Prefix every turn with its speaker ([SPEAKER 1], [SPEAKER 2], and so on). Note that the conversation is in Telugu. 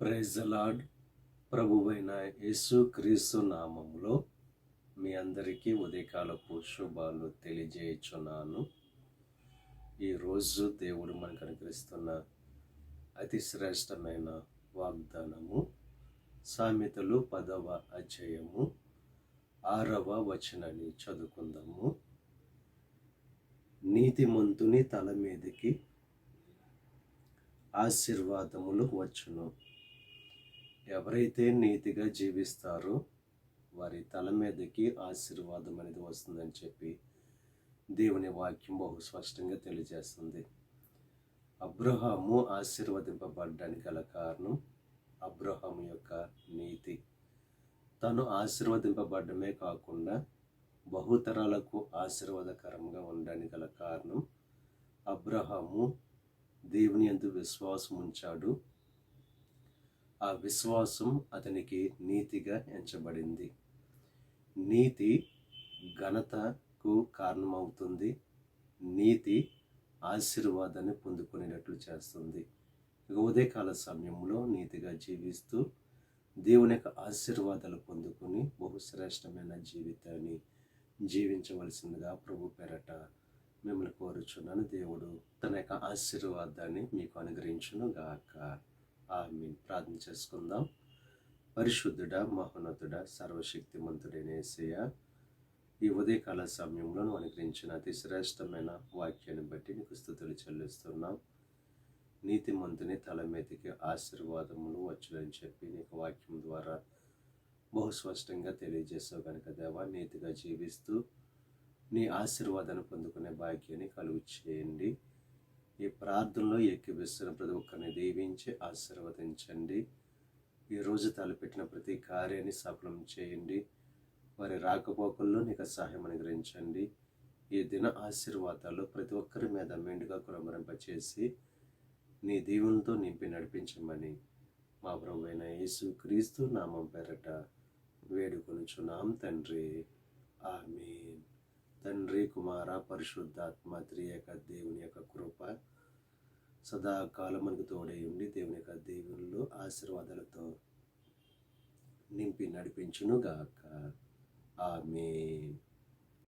[SPEAKER 1] ప్రైజ్ లాడ్ ప్రభువైన యేసు క్రీస్తు నామంలో మీ అందరికీ ఉదయకాలపు శుభాలు తెలియజేయుచున్నాను. ఈరోజు దేవుడు మనకు అనుగ్రహిస్తున్న అతి శ్రేష్టమైన వాగ్దానము సామెతలు పదవ అధ్యాయము ఆరవ వచనాన్ని చదువుకుందాము. నీతిమంతుని తల మీదకి ఆశీర్వాదములు వచ్చును. ఎవరైతే నీతిగా జీవిస్తారో వారి తల మీదకి ఆశీర్వాదం అనేది వస్తుందని చెప్పి దేవుని వాక్యం బహు స్పష్టంగా తెలియజేస్తుంది. అబ్రహాము ఆశీర్వదింపబడ్డానికి గల కారణం అబ్రహాము యొక్క నీతి. తను ఆశీర్వదింపబడ్డమే కాకుండా బహుతరాలకు ఆశీర్వాదకరంగా ఉండడానికి గల కారణం అబ్రహాము దేవుని ఎందు విశ్వాసం ఉంచాడు ఆ విశ్వాసం అతనికి నీతిగా ఎంచబడింది. నీతి ఘనతకు కారణమవుతుంది. నీతి ఆశీర్వాదాన్ని పొందుకునేటట్లు చేస్తుంది. ఉదయకాల సమయంలో నీతిగా జీవిస్తూ దేవుని యొక్క ఆశీర్వాదాలు పొందుకుని బహుశ్రేష్టమైన జీవితాన్ని జీవించవలసిందిగా ప్రభు పేరట మిమ్మల్ని కోరుచున్నాను. దేవుడు తన యొక్క ఆశీర్వాదాన్ని మీకు అనుగ్రహించును గాక ఆమె ప్రార్థన చేసుకుందాం. పరిశుద్ధుడ మహోన్నతుడ సర్వశక్తిమంతుడైన ఏసయ్య ఈ ఉదయకాల సమయంలో అనుగ్రహించిన అతి శ్రేష్టమైన వాక్యాన్ని బట్టి నీకు స్థుతులు చెల్లిస్తున్నాం. నీతిమంతుని తల మీదకి ఆశీర్వాదములు వచ్చునని చెప్పి నీకు వాక్యం ద్వారా బహు స్పష్టంగా తెలియజేసావు కనుక దేవా నీతిగా జీవిస్తూ నీ ఆశీర్వాదాన్ని పొందుకునే భాగ్యాన్ని కలుగు చేయండి. ఈ ప్రార్థనలో ఎక్కిపిస్తున్న ప్రతి ఒక్కరిని దీవించి ఆశీర్వదించండి. ఈరోజు తలపెట్టిన ప్రతి కార్యాన్ని సఫలం చేయండి. వారి రాకపోకల్లో నీకు సహాయం అనుగ్రహించండి. ఈ దిన ఆశీర్వాదాలు ప్రతి ఒక్కరి మీద మెండుగా కులమరింపచేసి నీ దీవులతో నింపి నడిపించమని మా ప్రభు అయిన యేసు క్రీస్తు నామం పేరట వేడుకొనుచున్నాం తండ్రి. ఆమేన్. తండ్రి కుమార పరిశుద్ధాత్మ త్రియక దేవుని యొక్క కృప సదాకాలం మనకు ఉండి దేవుని యొక్క దేవుళ్ళు ఆశీర్వాదాలతో నింపి నడిపించును ఆమె